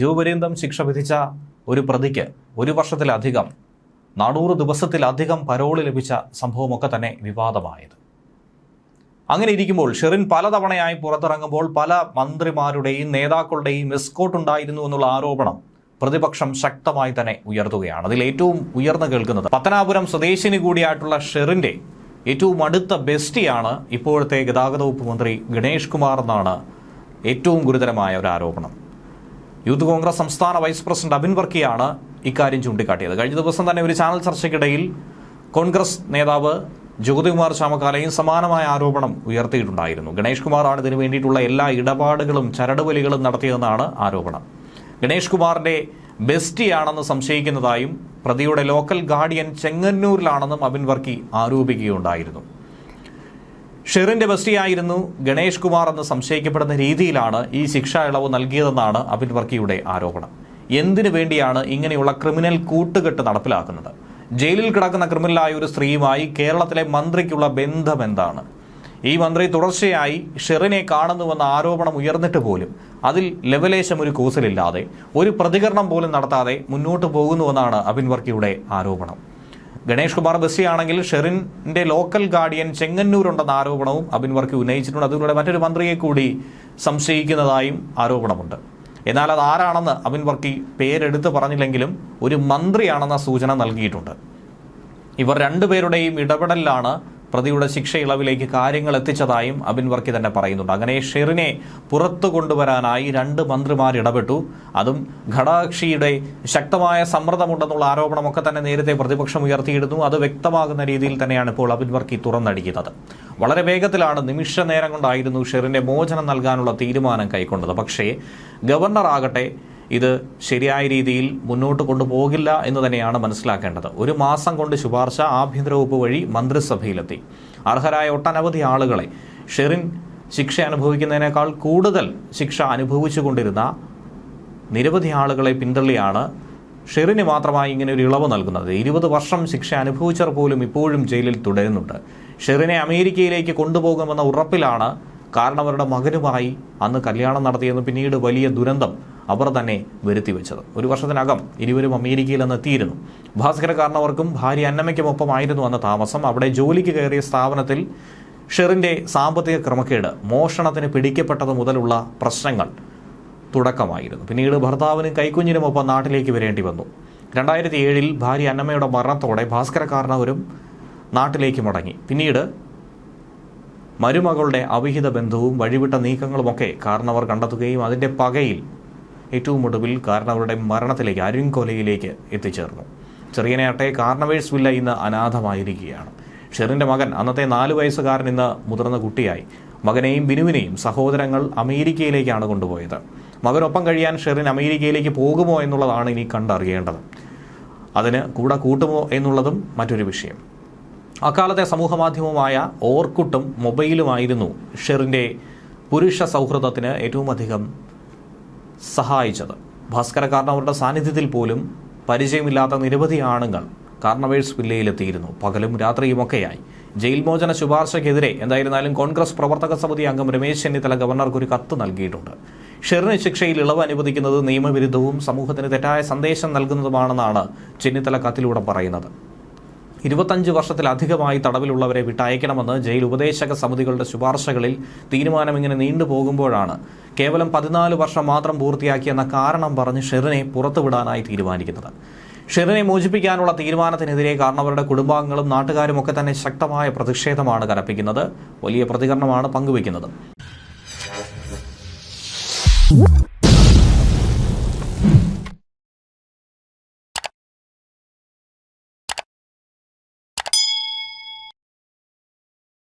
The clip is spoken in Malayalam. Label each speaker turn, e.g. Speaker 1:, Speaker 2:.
Speaker 1: ജീവപര്യന്തം ശിക്ഷ വിധിച്ച ഒരു പ്രതിക്ക് ഒരു വർഷത്തിലധികം നാനൂറ് ദിവസത്തിലധികം പരോൾ ലഭിച്ച സംഭവമൊക്കെ തന്നെ വിവാദമായത്. അങ്ങനെ ഇരിക്കുമ്പോൾ ഷെറിൻ പലതവണയായി പുറത്തിറങ്ങുമ്പോൾ പല മന്ത്രിമാരുടെയും നേതാക്കളുടെയും എസ്കോട്ട് ഉണ്ടായിരുന്നു എന്നുള്ള ആരോപണം പ്രതിപക്ഷം ശക്തമായി തന്നെ ഉയർത്തുകയാണ്. അതിൽ ഏറ്റവും ഉയർന്നു കേൾക്കുന്നത് പത്തനാപുരം സ്വദേശിനി കൂടിയായിട്ടുള്ള ഷെറിന്റെ ഏറ്റവും അടുത്ത ബെസ്റ്റിയാണ് ഇപ്പോഴത്തെ ഗതാഗത വകുപ്പ് മന്ത്രി ഗണേഷ് കുമാർ എന്നാണ് ഏറ്റവും ഗുരുതരമായ ഒരു ആരോപണം. യൂത്ത് കോൺഗ്രസ് സംസ്ഥാന വൈസ് പ്രസിഡന്റ് അബിൻ വർക്കിയാണ് ഇക്കാര്യം ചൂണ്ടിക്കാട്ടിയത്. കഴിഞ്ഞ ദിവസം തന്നെ ഒരു ചാനൽ ചർച്ചയ്ക്കിടയിൽ കോൺഗ്രസ് നേതാവ് ജ്യോതികുമാർ ചാമക്കാലയും സമാനമായ ആരോപണം ഉയർത്തിയിട്ടുണ്ടായിരുന്നു. ഗണേഷ് കുമാറാണ് ഇതിനു വേണ്ടിയിട്ടുള്ള എല്ലാ ഇടപാടുകളും ചരടുവലികളും നടത്തിയതെന്നാണ് ആരോപണം. ഗണേഷ് കുമാറിന്റെ ബെസ്റ്റിയാണെന്ന് സംശയിക്കുന്നതായും പ്രതിയുടെ ലോക്കൽ ഗാർഡിയൻ ചെങ്ങന്നൂരിലാണെന്നും അബിൻ വർക്കി ആരോപിക്കുകയുണ്ടായിരുന്നു. ഷെറിന്റെ ബസ്റ്റിയായിരുന്നു ഗണേഷ് കുമാർ എന്ന് സംശയിക്കപ്പെടുന്ന രീതിയിലാണ് ഈ ശിക്ഷാ ഇളവ് നൽകിയതെന്നാണ് അബിൻ വർക്കിയുടെ ആരോപണം. എന്തിനു വേണ്ടിയാണ് ഇങ്ങനെയുള്ള ക്രിമിനൽ കൂട്ടുകെട്ട് നടപ്പിലാക്കുന്നത്? ജയിലിൽ കിടക്കുന്ന ക്രിമിനലായ ഒരു സ്ത്രീയുമായി കേരളത്തിലെ മന്ത്രിക്കുള്ള ബന്ധം എന്താണ്? ഈ മന്ത്രി തുടർച്ചയായി ഷെറിനെ കാണുന്നുവെന്ന ആരോപണം ഉയർന്നിട്ട് പോലും അതിൽ ലെവലേശം ഒരു കൂസലില്ലാതെ ഒരു പ്രതികരണം പോലും നടത്താതെ മുന്നോട്ട് പോകുന്നുവെന്നാണ് അബിൻ വർക്കിയുടെ ആരോപണം. ഗണേഷ് കുമാർ ബസ്സിയാണെങ്കിൽ ഷെറിന്റെ ലോക്കൽ ഗാർഡിയൻ ചെങ്ങന്നൂരുണ്ടെന്ന ആരോപണവും അബിൻ വർക്കി ഉന്നയിച്ചിട്ടുണ്ട്. അതിലൂടെ മറ്റൊരു മന്ത്രിയെ കൂടി സംശയിക്കുന്നതായും ആരോപണമുണ്ട്. എന്നാൽ അത് ആരാണെന്ന് അബിൻ വർക്കി പേരെടുത്ത് പറഞ്ഞില്ലെങ്കിലും ഒരു മന്ത്രിയാണെന്ന സൂചന നൽകിയിട്ടുണ്ട്. ഇവർ രണ്ടുപേരുടെയും ഇടപെടലിലാണ് പ്രതിയുടെ ശിക്ഷ ഇളവിലേക്ക് കാര്യങ്ങൾ എത്തിച്ചതായും അബിൻ വർക്കി തന്നെ പറയുന്നുണ്ട്. അങ്ങനെ ഷെറിനെ പുറത്തു കൊണ്ടുവരാനായി രണ്ട് മന്ത്രിമാർ ഇടപെട്ടു. അതും ഘടകകക്ഷിയുടെ ശക്തമായ സമ്മർദ്ദമുണ്ടെന്നുള്ള ആരോപണമൊക്കെ തന്നെ നേരത്തെ പ്രതിപക്ഷം ഉയർത്തിയിരുന്നു അത് വ്യക്തമാകുന്ന രീതിയിൽ തന്നെയാണ് ഇപ്പോൾ അബിൻ വർക്കി തുറന്നടിക്കുന്നത്. വളരെ വേഗത്തിലാണ് നിമിഷ നേരം കൊണ്ടായിരുന്നു ഷെറിന്റെ മോചനം നൽകാനുള്ള തീരുമാനം കൈക്കൊണ്ടത്. പക്ഷേ ഗവർണർ ആകട്ടെ ഇത് ശരിയായ രീതിയിൽ മുന്നോട്ട് കൊണ്ടുപോകില്ല എന്ന് തന്നെയാണ് മനസ്സിലാക്കേണ്ടത്. ഒരു മാസം കൊണ്ട് ശുപാർശ ആഭ്യന്തര വകുപ്പ് വഴി മന്ത്രിസഭയിലെത്തി. അർഹരായ ഒട്ടനവധി ആളുകളെ ഷെറിൻ ശിക്ഷ അനുഭവിക്കുന്നതിനേക്കാൾ കൂടുതൽ ശിക്ഷ അനുഭവിച്ചു കൊണ്ടിരുന്ന നിരവധി ആളുകളെ പിന്തള്ളിയാണ് ഷെറിന് മാത്രമായി ഇങ്ങനെ ഒരു ഇളവ് നൽകുന്നത്. ഇരുപത് വർഷം ശിക്ഷ അനുഭവിച്ചവർ പോലും ഇപ്പോഴും ജയിലിൽ തുടരുന്നുണ്ട്. ഷെറിനെ അമേരിക്കയിലേക്ക് കൊണ്ടുപോകുമെന്ന ഉറപ്പിലാണ് കാരണവരുടെ മകനുമായി അന്ന് കല്യാണം നടത്തിയെന്ന് പിന്നീട് വലിയ ദുരന്തം അവർ തന്നെ വരുത്തി വെച്ചത് ഒരു വർഷത്തിനകം ഇരുവരും അമേരിക്കയിൽ നിന്ന് എത്തിയിരുന്നു ഭാസ്കര കാരണവർക്കും ഭാര്യ അന്നമ്മയ്ക്കുമൊപ്പമായിരുന്നു അന്ന് താമസം. അവിടെ ജോലിക്ക് കയറിയ സ്ഥാപനത്തിൽ ഷെറിന്റെ സാമ്പത്തിക ക്രമക്കേട് മോഷണത്തിന് പിടിക്കപ്പെട്ടത് മുതലുള്ള പ്രശ്നങ്ങൾ തുടക്കമായിരുന്നു. പിന്നീട് ഭർത്താവിനും കൈക്കുഞ്ഞിനുമൊപ്പം നാട്ടിലേക്ക് വരേണ്ടി വന്നു. രണ്ടായിരത്തി ഏഴിൽ ഭാര്യ അന്നമ്മയുടെ മരണത്തോടെ ഭാസ്കര കാരണവരും നാട്ടിലേക്ക് മടങ്ങി. പിന്നീട് മരുമകളുടെ അവിഹിത ബന്ധവും വഴിവിട്ട നീക്കങ്ങളുമൊക്കെ കാരണവർ കണ്ടെത്തുകയും അതിന്റെ പകയിൽ ഏറ്റവും ഒടുവിൽ കാരണവരുടെ മരണത്തിലേക്ക് അരുങ്കൊലയിലേക്ക് എത്തിച്ചേർന്നു. ചെറിയനെയാട്ടെ കാർണവേഴ്സ് വില്ല ഇന്ന് അനാഥമായിരിക്കുകയാണ്. ഷെറിന്റെ മകൻ അന്നത്തെ നാല് വയസ്സുകാരൻ ഇന്ന് മുതിർന്ന കുട്ടിയായി. മകനെയും ബിനുവിനെയും സഹോദരങ്ങൾ അമേരിക്കയിലേക്കാണ് കൊണ്ടുപോയത്. മകനൊപ്പം കഴിയാൻ ഷെറിൻ അമേരിക്കയിലേക്ക് പോകുമോ എന്നുള്ളതാണ് ഇനി കണ്ടറിയേണ്ടത്. അതിന് കൂടെ കൂട്ടുമോ എന്നുള്ളതും മറ്റൊരു വിഷയം. അക്കാലത്തെ സമൂഹമാധ്യമമായ ഓർക്കുട്ടും മൊബൈലുമായിരുന്നു ഷെറിന്റെ പുരുഷ സൗഹൃദത്തിന് ഏറ്റവും അധികം സഹായിച്ചത്. ഭാസ്കര കാരണവരുടെ സാന്നിധ്യത്തിൽ പോലും പരിചയമില്ലാത്ത നിരവധി ആണുങ്ങൾ കാർണവേഴ്സ് വില്ലയിലെത്തിയിരുന്നു പകലും രാത്രിയുമൊക്കെയായി. ജയിൽ മോചന ശുപാർശയ്ക്കെതിരെ എന്തായിരുന്നാലും കോൺഗ്രസ് പ്രവർത്തക സമിതി അംഗം രമേശ് ചെന്നിത്തല ഗവർണർക്ക് ഒരു കത്ത് നൽകിയിട്ടുണ്ട്. ഷെറിന് ശിക്ഷയിൽ ഇളവ് അനുവദിക്കുന്നത് നിയമവിരുദ്ധവും സമൂഹത്തിന് തെറ്റായ സന്ദേശം നൽകുന്നതുമാണെന്നാണ് ചെന്നിത്തല കത്തിലൂടെ പറയുന്നത്. ഇരുപത്തഞ്ച് വർഷത്തിലധികമായി തടവിലുള്ളവരെ വിട്ടയക്കണമെന്ന് ജയിൽ ഉപദേശക സമിതികളുടെ ശുപാർശകളിൽ തീരുമാനം ഇങ്ങനെ നീണ്ടുപോകുമ്പോഴാണ് കേവലം പതിനാല് വർഷം മാത്രം പൂർത്തിയാക്കിയെന്ന കാരണം പറഞ്ഞ് ഷെറിനെ പുറത്തുവിടാനായി തീരുമാനിക്കുന്നത്. ഷെറിനെ മോചിപ്പിക്കാനുള്ള തീരുമാനത്തിനെതിരെ കാരണവരുടെ കുടുംബാംഗങ്ങളും നാട്ടുകാരും ഒക്കെ തന്നെ ശക്തമായ പ്രതിഷേധമാണ് കനപ്പിക്കുന്നത്. വലിയ പ്രതികരണമാണ് പങ്കുവയ്ക്കുന്നത്.